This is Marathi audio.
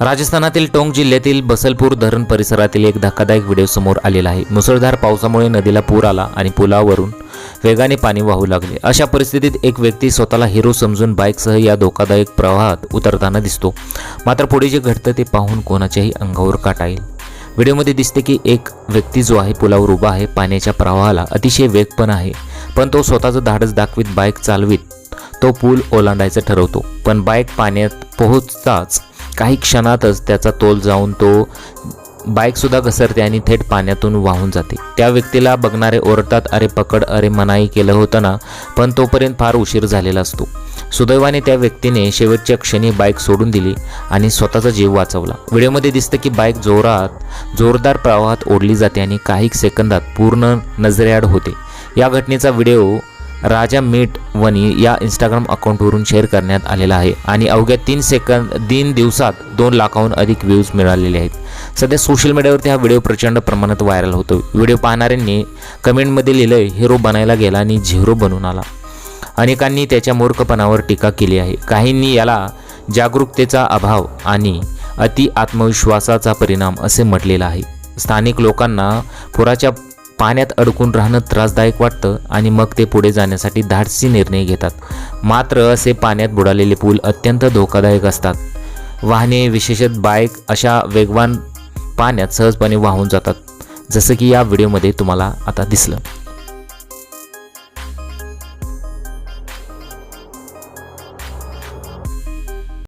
राजस्थानातील टोंग जिल्ह्यातील बसलपूर धरण परिसरातील एक धक्कादायक व्हिडिओ समोर आलेला आहे. मुसळधार पावसामुळे नदीला पूर आला आणि पुलावरून वेगाने पाणी वाहू लागले. अशा परिस्थितीत एक व्यक्ती स्वतःला हिरो समजून बाईकसह या धोकादायक प्रवाहात उतरताना दिसतो. मात्र पुढे जे घडतं ते पाहून कोणाच्याही अंगावर काटा येईल. व्हिडिओमध्ये दिसते की एक व्यक्ती जो आहे पुलावर उभा आहे पाण्याच्या प्रवाहाला अतिशय वेग पण आहे पण तो स्वतःचं धाडस दाखवीत बाईक चालवीत तो पूल ओलांडायचं ठरवतो. पण बाईक पाण्यात पोहोचताच काही क्षणातच त्याचा तोल जाऊन तो बाईकसुद्धा घसरते आणि थेट पाण्यातून वाहून जाते. त्या व्यक्तीला बघणारे ओरडतात अरे पकड अरे मनाई केलं होतं ना पण तोपर्यंत फार उशीर झालेला असतो. सुदैवाने त्या व्यक्तीने शेवटच्या क्षणी बाईक सोडून दिली आणि स्वतःचा जीव वाचवला. व्हिडिओमध्ये दिसतं की बाईक जोरात जोरदार प्रवाहात ओढली जाते आणि काही सेकंदात पूर्ण नजरेआड होते. या घटनेचा व्हिडिओ राजा मीट वनी या इंस्टाग्राम अकाउंटवरून शेअर करण्यात आलेला आहे. आणि अवघ्या तीन सेकंद तीन दिवसात दोन लाखाहून अधिक व्ह्यूज मिळालेले आहेत. सध्या सोशल मीडियावरती हा व्हिडिओ प्रचंड प्रमाणात व्हायरल होतो व्हिडिओ पाहणाऱ्यांनी कमेंटमध्ये लिहिलंय हिरो बनायला गेला आणि झिरो बनून आला. अनेकांनी त्याच्या मूर्खपणावर टीका केली आहे. काहींनी याला जागरूकतेचा अभाव आणि अति आत्मविश्वासाचा परिणाम असे म्हटलेलं आहे. स्थानिक लोकांना पुराच्या पाण्यात अडकून राहणं त्रासदायक वाटतं आणि मग ते पुढे जाण्यासाठी धाडसी निर्णय घेतात. मात्र असे पाण्यात बुडालेले पूल अत्यंत धोकादायक असतात. वाहने विशेषत बाईक अशा वेगवान पाण्यात सहजपणे वाहून जातात. जसं की या व्हिडिओमध्ये तुम्हाला आता दिसलं.